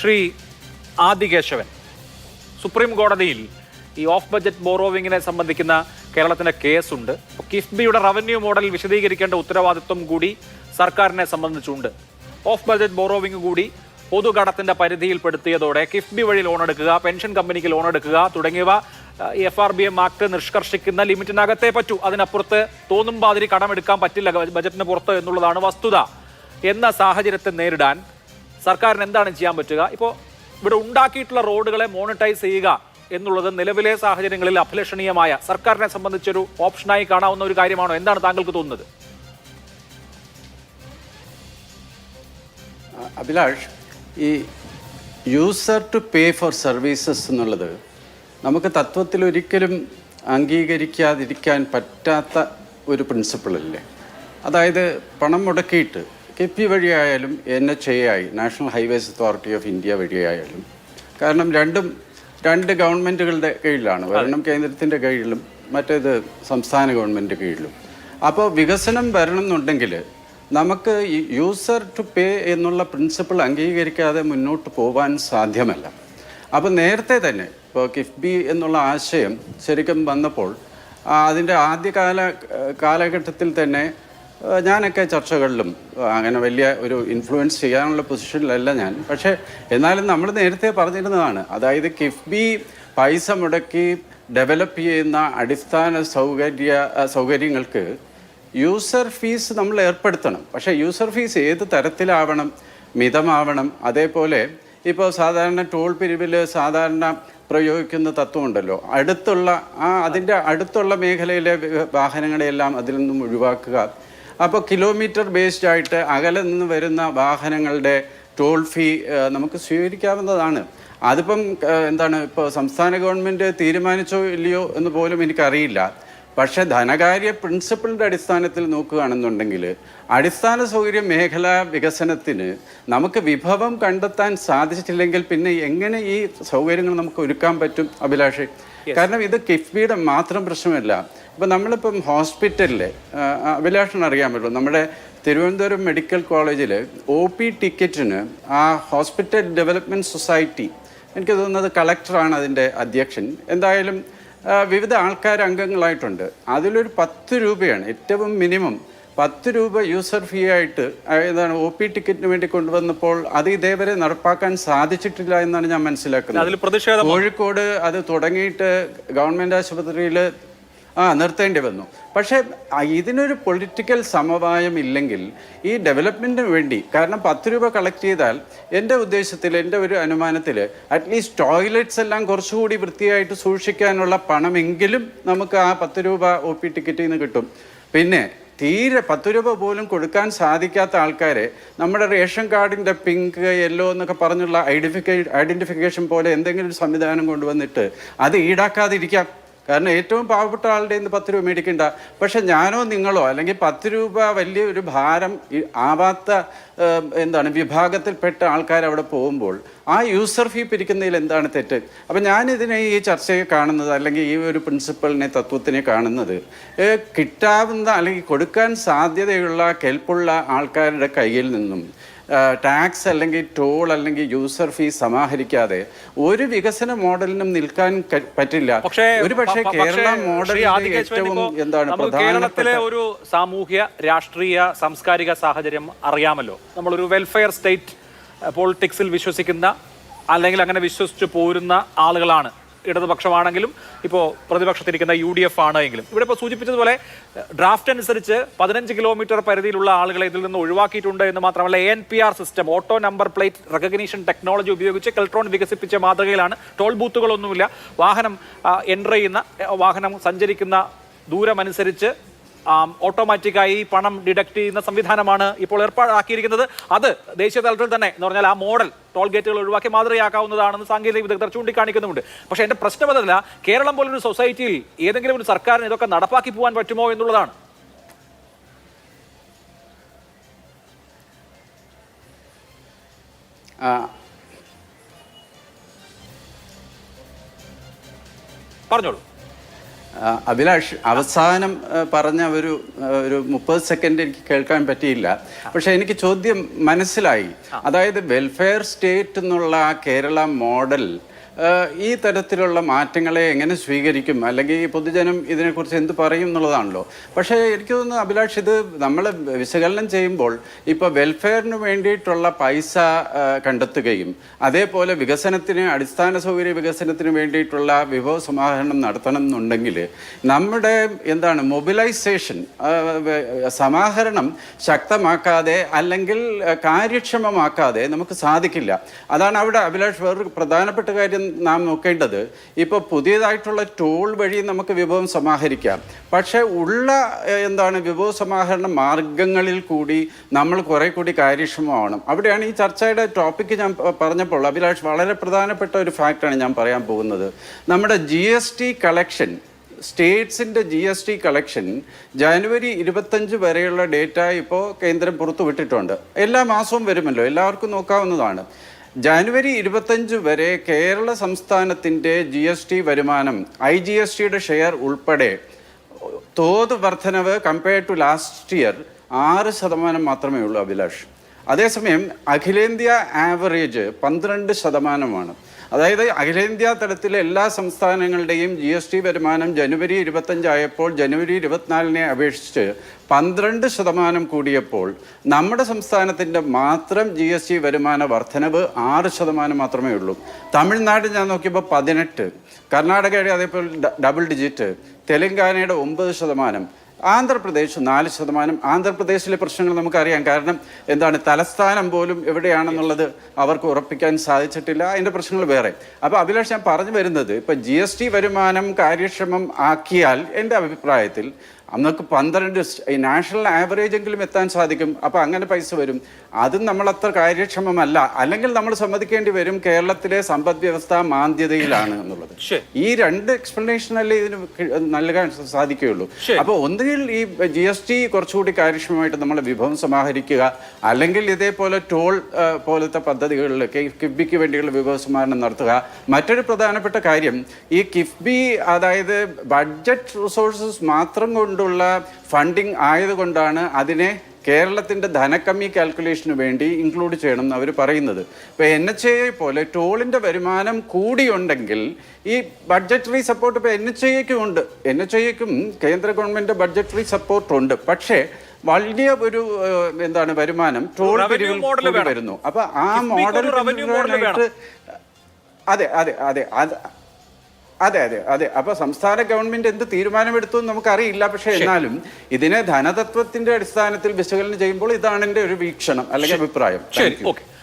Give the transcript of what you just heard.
Shri Adikesavan. Supreme കോടതിയിൽ ഈ of budget ബോറോവിങ്ങിനെ സംബന്ധിക്കുന്ന കേരളത്തിന്റെ കേസുണ്ട്. അപ്പോൾ കിഫ്ബിയുടെ റവന്യൂ മോഡൽ വിശദീകരിക്കേണ്ട ഉത്തരവാദിത്വം കൂടി സർക്കാരിനെ സംബന്ധിച്ചുണ്ട്. ഓഫ് ബജറ്റ് ബോറോവിങ് കൂടി പൊതുകടത്തിന്റെ പരിധിയിൽപ്പെടുത്തിയതോടെ കിഫ്ബി വഴി ലോൺ എടുക്കുക പെൻഷൻ കമ്പനിക്ക് ലോൺ എടുക്കുക തുടങ്ങിയവ F R B M act നിഷ്കർഷിക്കുന്ന ലിമിറ്റിനകത്തേ പറ്റൂ. അതിനപ്പുറത്ത് തോന്നും മാതിരി കടമെടുക്കാൻ പറ്റില്ല ബജറ്റിന് പുറത്ത് എന്നുള്ളതാണ് വസ്തുത. എന്ന സാഹചര്യത്തെ നേരിടാൻ സർക്കാരിന് എന്താണ് ചെയ്യാൻ പറ്റുക? ഇപ്പോൾ ഇവിടെ ഉണ്ടാക്കിയിട്ടുള്ള റോഡുകളെ മോണിറ്റൈസ് ചെയ്യുക എന്നുള്ളത് നിലവിലെ സാഹചര്യങ്ങളിൽ അഭിലഷണീയമായ സർക്കാരിനെ സംബന്ധിച്ചൊരു ഓപ്ഷനായി കാണാവുന്ന ഒരു കാര്യമാണോ? എന്താണ് താങ്കൾക്ക് തോന്നുന്നത്? അഭിലാഷ് ഈ user to pay for services എന്നുള്ളത് നമുക്ക് തത്വത്തിൽ ഒരിക്കലും അംഗീകരിക്കാതിരിക്കാൻ പറ്റാത്ത ഒരു പ്രിൻസിപ്പിളല്ലേ അതായത് പണം മുടക്കിയിട്ട് കെ പി വഴിയായാലും എൻ എച്ച് എ ആയി national highways authority of India വഴിയായാലും. കാരണം രണ്ടും രണ്ട് ഗവൺമെന്റുകളുടെ കീഴിലാണ്. ഒരെണ്ണം കേന്ദ്രത്തിന്റെ കീഴിലും മറ്റേത് സംസ്ഥാന ഗവൺമെന്റ് കീഴിലും. അപ്പോൾ വികസനം വരണം എന്നുണ്ടെങ്കിൽ നമുക്ക് യൂസർ ടു പേ എന്നുള്ള പ്രിൻസിപ്പിൾ അംഗീകരിക്കാതെ മുന്നോട്ട് പോകാൻ സാധ്യമല്ല. അപ്പോൾ നേരത്തെ തന്നെ ഇപ്പോൾ കിഫ്ബി എന്നുള്ള ആശയം ശരിക്കും വന്നപ്പോൾ അതിന്റെ ആദ്യകാല കാലഘട്ടത്തിൽ തന്നെ ഞാനൊക്കെ ചർച്ചകളിലും അങ്ങനെ വലിയ ഒരു ഇൻഫ്ലുവൻസ് ചെയ്യാനുള്ള പൊസിഷനിലല്ല ഞാൻ. പക്ഷേ എന്നാലും നമ്മൾ നേരത്തെ പറഞ്ഞിരുന്നതാണ് അതായത് കിഫ്ബി പൈസ മുടക്കി ഡെവലപ്പ് ചെയ്യുന്ന അടിസ്ഥാന സൗകര്യ സൗകര്യങ്ങൾക്ക് യൂസർ ഫീസ് നമ്മൾ ഏർപ്പെടുത്തണം. പക്ഷേ യൂസർ ഫീസ് ഏത് തരത്തിലാവണം മിതമാവണം അതേപോലെ ഇപ്പോൾ സാധാരണ ടോൾ പിരിവിൽ സാധാരണ പ്രയോഗിക്കുന്ന തത്വമുണ്ടല്ലോ അടുത്തുള്ള ആ അതിന്റെ അടുത്തുള്ള മേഖലയിലെ വാഹനങ്ങളെയെല്ലാം അതിൽ നിന്നും ഒഴിവാക്കുക. അപ്പോൾ കിലോമീറ്റർ ബേസ്ഡ് ആയിട്ട് അകലെ നിന്ന് വരുന്ന വാഹനങ്ങളുടെ ടോൾ ഫീ നമുക്ക് സ്വീകരിക്കാവുന്നതാണ്. അതിപ്പം എന്താണ് ഇപ്പോൾ സംസ്ഥാന ഗവൺമെന്റ് തീരുമാനിച്ചോ ഇല്ലയോ എന്ന് പോലും എനിക്കറിയില്ല. പക്ഷേ ധനകാര്യ പ്രിൻസിപ്പിളിന്റെ അടിസ്ഥാനത്തിൽ നോക്കുകയാണെന്നുണ്ടെങ്കിൽ അടിസ്ഥാന സൗകര്യ മേഖലാ വികസനത്തിന് നമുക്ക് വിഭവം കണ്ടെത്താൻ സാധിച്ചിട്ടില്ലെങ്കിൽ പിന്നെ എങ്ങനെ ഈ സൗകര്യങ്ങൾ നമുക്ക് ഒരുക്കാൻ പറ്റും അഭിലാഷ്? കാരണം ഇത് കിഫ്ബിയുടെ മാത്രം പ്രശ്നമല്ല. ഇപ്പം നമ്മളിപ്പം ഹോസ്പിറ്റലിൽ അഭിലാഷിന് അറിയാമല്ലോ നമ്മുടെ തിരുവനന്തപുരം മെഡിക്കൽ കോളേജിൽ ഒ പി ടിക്കറ്റിന് ആ ഹോസ്പിറ്റൽ ഡെവലപ്മെന്റ് സൊസൈറ്റി എനിക്ക് തോന്നുന്നത് കളക്ടറാണ് അതിന്റെ അധ്യക്ഷൻ. എന്തായാലും വിവിധ ആൾക്കാർ അംഗങ്ങളായിട്ടുണ്ട് അതിലൊരു പത്ത് രൂപയാണ് ഏറ്റവും മിനിമം പത്ത് രൂപ യൂസർ ഫീ ആയിട്ട് ഏതാണ് ഒ പി ടിക്കറ്റിന് വേണ്ടി കൊണ്ടുവന്നപ്പോൾ അത് ഇതേവരെ നടപ്പാക്കാൻ സാധിച്ചിട്ടില്ല എന്നാണ് ഞാൻ മനസ്സിലാക്കുന്നത്. കോഴിക്കോട് അത് തുടങ്ങിയിട്ട് ഗവൺമെന്റ് ആശുപത്രിയിൽ ആ നിർത്തേണ്ടി വന്നു. പക്ഷേ ഇതിനൊരു പൊളിറ്റിക്കൽ സമവായം ഇല്ലെങ്കിൽ ഈ ഡെവലപ്മെന്റിന് വേണ്ടി കാരണം പത്ത് രൂപ കളക്ട് ചെയ്താൽ എന്റെ ഉദ്ദേശത്തിൽ എന്റെ ഒരു അനുമാനത്തിൽ അറ്റ്ലീസ്റ്റ് ടോയ്ലറ്റ്സ് എല്ലാം കുറച്ചുകൂടി വൃത്തിയായിട്ട് സൂക്ഷിക്കാനുള്ള പണമെങ്കിലും നമുക്ക് ആ പത്ത് രൂപ ഒ പി ടിക്കറ്റിൽ നിന്ന് കിട്ടും. പിന്നെ തീരെ പത്ത് രൂപ പോലും കൊടുക്കാൻ സാധിക്കാത്ത ആൾക്കാരെ നമ്മുടെ റേഷൻ കാർഡിന്റെ പിങ്ക് യെല്ലോ എന്നൊക്കെ പറഞ്ഞുള്ള ഐഡന്റിഫിക്കേ ഐഡന്റിഫിക്കേഷൻ പോലെ എന്തെങ്കിലും സംവിധാനം കൊണ്ടുവന്നിട്ട് അത് ഈടാക്കാതിരിക്കാം. കാരണം ഏറ്റവും പാവപ്പെട്ട ആളുടെ ഇന്ന് പത്ത് രൂപ മേടിക്കണ്ട. പക്ഷെ ഞാനോ നിങ്ങളോ അല്ലെങ്കിൽ പത്ത് രൂപ വലിയ ഒരു ഭാരം ആവാത്ത എന്താണ് വിഭാഗത്തിൽപ്പെട്ട ആൾക്കാർ അവിടെ പോകുമ്പോൾ ആ യൂസർ ഫീ പിരിക്കുന്നതിൽ എന്താണ് തെറ്റ്? അപ്പം ഞാനിതിനെ ഈ ചർച്ചയെ കാണുന്നത് അല്ലെങ്കിൽ ഈ ഒരു പ്രിൻസിപ്പളിനെ തത്വത്തിനെ കാണുന്നത് കിട്ടാവുന്ന അല്ലെങ്കിൽ കൊടുക്കാൻ സാധ്യതയുള്ള കെൽപ്പുള്ള ആൾക്കാരുടെ കയ്യിൽ നിന്നും ടാക്സ് അല്ലെങ്കിൽ ടോൾ അല്ലെങ്കിൽ യൂസർ ഫീസ് സമാഹരിക്കാതെ ഒരു വികസന മോഡലിനും നിൽക്കാൻ പറ്റില്ല. പക്ഷേ ഒരു പക്ഷേ കേരള ഏറ്റവും എന്താണ് കേരളത്തിലെ ഒരു സാമൂഹ്യ രാഷ്ട്രീയ സാംസ്കാരിക സാഹചര്യം അറിയാമല്ലോ. നമ്മളൊരു വെൽഫെയർ സ്റ്റേറ്റ് പോളിറ്റിക്സിൽ വിശ്വസിക്കുന്ന അല്ലെങ്കിൽ അങ്ങനെ വിശ്വസിച്ച് പോരുന്ന ആളുകളാണ്. ഇടതുപക്ഷമാണെങ്കിലും ഇപ്പോൾ പ്രതിപക്ഷത്തിരിക്കുന്ന യു ഡി എഫ് ആണ് എങ്കിലും ഇവിടെ ഇപ്പോൾ സൂചിപ്പിച്ചതുപോലെ ഡ്രാഫ്റ്റ് അനുസരിച്ച് പതിനഞ്ച് കിലോമീറ്റർ പരിധിയിലുള്ള ആളുകളെ ഇതിൽ നിന്ന് ഒഴിവാക്കിയിട്ടുണ്ട് എന്ന് മാത്രമല്ല N P R system auto number plate recognition technology ഉപയോഗിച്ച് കെൽട്രോൺ വികസിപ്പിച്ച മാതൃകയിലാണ്. ടോൾ ബൂത്തുകളൊന്നുമില്ല വാഹനം എന്റർ ചെയ്യുന്ന വാഹനം സഞ്ചരിക്കുന്ന ദൂരമനുസരിച്ച് ഓട്ടോമാറ്റിക്കായി പണം ഡിഡക്ട് ചെയ്യുന്ന സംവിധാനമാണ് ഇപ്പോൾ ഏർപ്പാടാക്കിയിരിക്കുന്നത്. അത് ദേശീയ തലത്തിൽ തന്നെ എന്ന് പറഞ്ഞാൽ ആ മോഡൽ ടോൾ ഗേറ്റുകൾ ഒഴിവാക്കി മാതൃകയാക്കാവുന്നതാണെന്ന് സാങ്കേതിക വിദഗ്ധർ ചൂണ്ടിക്കാണിക്കുന്നുണ്ട് പക്ഷേ എന്റെ പ്രശ്നം അതല്ല കേരളം പോലൊരു സൊസൈറ്റിയിൽ ഏതെങ്കിലും ഒരു സർക്കാരിന് ഇതൊക്കെ നടപ്പാക്കി പോകാൻ പറ്റുമോ എന്നുള്ളതാണ്. പറഞ്ഞോളൂ. അഭിലാഷ് അവസാനം പറഞ്ഞ ഒരു ഒരു മുപ്പത് സെക്കൻഡ് എനിക്ക് കേൾക്കാൻ പറ്റിയില്ല. പക്ഷെ എനിക്ക് ചോദ്യം മനസ്സിലായി. അതായത് വെൽഫെയർ സ്റ്റേറ്റ് എന്നുള്ള ആ കേരള മോഡൽ ഈ തരത്തിലുള്ള മാറ്റങ്ങളെ എങ്ങനെ സ്വീകരിക്കും? അല്ലെങ്കിൽ പൊതുജനം ഇതിനെക്കുറിച്ച് എന്ത് പറയും എന്നുള്ളതാണല്ലോ. പക്ഷേ എനിക്ക് തോന്നുന്നു അഭിലാഷ് ഇത് നമ്മൾ വിശകലനം ചെയ്യുമ്പോൾ ഇപ്പോൾ വെൽഫെയറിന് വേണ്ടിയിട്ടുള്ള പൈസ കണ്ടെത്തുകയും അതേപോലെ വികസനത്തിന് അടിസ്ഥാന സൗകര്യ വികസനത്തിന് വേണ്ടിയിട്ടുള്ള വിഭവ സമാഹരണം നടത്തണം എന്നുണ്ടെങ്കിൽ നമ്മുടെ എന്താണ് മൊബിലൈസേഷൻ സമാഹരണം ശക്തമാക്കാതെ അല്ലെങ്കിൽ കാര്യക്ഷമമാക്കാതെ നമുക്ക് സാധിക്കില്ല. അതാണ് അവിടെ അഭിലാഷ് വേറൊരു പ്രധാനപ്പെട്ട കാര്യം നാം നോക്കേണ്ടത് ഇപ്പോൾ പുതിയതായിട്ടുള്ള ടൂൾ വഴി നമുക്ക് വിഭവം സമാഹരിക്കാം. പക്ഷേ ഉള്ള എന്താണ് വിഭവ സമാഹരണ മാർഗങ്ങളിൽ കൂടി നമ്മൾ കുറെ കൂടി കാര്യക്ഷമമാവണം. അവിടെയാണ് ഈ ചർച്ചയുടെ ടോപ്പിക്ക് ഞാൻ പറഞ്ഞപ്പോൾ അഭിലാഷ് വളരെ പ്രധാനപ്പെട്ട ഒരു ഫാക്റ്റാണ് ഞാൻ പറയാൻ പോകുന്നത്. നമ്മുടെ ജി എസ് ടി കളക്ഷൻ സ്റ്റേറ്റ്സിന്റെ ജി എസ് ടി കളക്ഷൻ ജനുവരി ഇരുപത്തഞ്ച് വരെയുള്ള ഡേറ്റ ഇപ്പോൾ കേന്ദ്രം പുറത്തുവിട്ടിട്ടുണ്ട്. എല്ലാ മാസവും വരുമല്ലോ? എല്ലാവർക്കും നോക്കാവുന്നതാണ്. ജനുവരി ഇരുപത്തഞ്ച് വരെ കേരള സംസ്ഥാനത്തിന്റെ ജി എസ് ടി വരുമാനം ഐ ജി എസ് ടിയുടെ ഷെയർ ഉൾപ്പെടെ തോത് വർധനവ് കമ്പയർഡ് ടു ലാസ്റ്റ് ഇയർ ആറ് ശതമാനം മാത്രമേ ഉള്ളൂ അഭിലാഷ്. അതേസമയം അഖിലേന്ത്യാ ആവറേജ് പന്ത്രണ്ട് ശതമാനമാണ്. അതായത് അഖിലേന്ത്യാ തലത്തിലെ എല്ലാ സംസ്ഥാനങ്ങളുടെയും ജി എസ് ടി വരുമാനം ജനുവരി ഇരുപത്തഞ്ചായപ്പോൾ ജനുവരി ഇരുപത്തിനാലിനെ അപേക്ഷിച്ച് പന്ത്രണ്ട് ശതമാനം കൂടിയപ്പോൾ നമ്മുടെ സംസ്ഥാനത്തിന്റെ മാത്രം ജി എസ് ടി വരുമാന വർധനവ് ആറ് ശതമാനം മാത്രമേ ഉള്ളൂ. തമിഴ്നാട് ഞാൻ നോക്കിയപ്പോൾ പതിനെട്ട് കർണാടകയുടെ അതേപോലെ ഡബിൾ ഡിജിറ്റ് തെലങ്കാനയുടെ ഒമ്പത് ശതമാനം ആന്ധ്രാപ്രദേശ് നാല് ശതമാനം. ആന്ധ്രാപ്രദേശിലെ പ്രശ്നങ്ങൾ നമുക്കറിയാം. കാരണം എന്താണ് തലസ്ഥാനം പോലും എവിടെയാണെന്നുള്ളത് അവർക്ക് ഉറപ്പിക്കാൻ സാധിച്ചിട്ടില്ല. അതിന്റെ പ്രശ്നങ്ങൾ വേറെ. അപ്പോൾ അഭിലാഷ് ഞാൻ പറഞ്ഞു വരുന്നത് ഇപ്പം ജി വരുമാനം കാര്യക്ഷമം ആക്കിയാൽ എന്റെ അഭിപ്രായത്തിൽ നമുക്ക് പന്ത്രണ്ട് നാഷണൽ ആവറേജ് എങ്കിലും എത്താൻ സാധിക്കും. അപ്പോൾ അങ്ങനെ പൈസ വരും. അതും നമ്മൾ അത്ര കാര്യക്ഷമമല്ല. അല്ലെങ്കിൽ നമ്മൾ സമ്മതിക്കേണ്ടി വരും കേരളത്തിലെ സമ്പദ് വ്യവസ്ഥ മാന്ദ്യതയിലാണ് എന്നുള്ളത്. ഈ രണ്ട് എക്സ്പ്ലനേഷൻ അല്ലേ ഇതിന് നൽകാൻ സാധിക്കുകയുള്ളൂ. അപ്പോൾ ഒന്നുകിൽ ഈ ജി എസ് ടി കുറച്ചുകൂടി കാര്യക്ഷമമായിട്ട് നമ്മൾ വിഭവം സമാഹരിക്കുക. അല്ലെങ്കിൽ ഇതേപോലെ ടോൾ പോലത്തെ പദ്ധതികളിൽ കിഫ്ബിക്ക് വേണ്ടിയുള്ള വിഭവ സമാഹരണം നടത്തുക. മറ്റൊരു പ്രധാനപ്പെട്ട കാര്യം ഈ കിഫ്ബി അതായത് ബഡ്ജറ്റ് റിസോഴ്സസ് മാത്രം കൊണ്ടുള്ള ഫണ്ടിങ് ആയതുകൊണ്ടാണ് അതിനെ കേരളത്തിന്റെ ധനക്കമ്മി കാൽക്കുലേഷന് വേണ്ടി ഇൻക്ലൂഡ് ചെയ്യണം എന്ന് അവർ പറയുന്നത്. ഇപ്പോൾ എൻ എച്ച് എ പോലെ ടോളിന്റെ വരുമാനം കൂടിയുണ്ടെങ്കിൽ ഈ ബഡ്ജറ്ററി സപ്പോർട്ട് ഇപ്പോൾ എൻ എച്ച് എക്കും ഉണ്ട്. എൻ എച്ച് എക്കും കേന്ദ്ര ഗവൺമെന്റ് ബഡ്ജറ്ററി സപ്പോർട്ട് ഉണ്ട്. പക്ഷേ വലിയ ഒരു എന്താണ് വരുമാനം ടോൾ. വരുന്നു. അപ്പോൾ ആ മോഡൽ അതെ അതെ അതെ. അത് അതെ അതെ അതെ. അപ്പൊ സംസ്ഥാന ഗവൺമെന്റ് എന്ത് തീരുമാനമെടുത്തു എന്ന് നമുക്കറിയില്ല. പക്ഷെ എന്നാലും ഇതിനെ ധനതത്വത്തിന്റെ അടിസ്ഥാനത്തിൽ വിശകലനം ചെയ്യുമ്പോൾ ഇതാണ് എന്റെ ഒരു വീക്ഷണം അല്ലെങ്കിൽ അഭിപ്രായം. ശരി ഓക്കെ.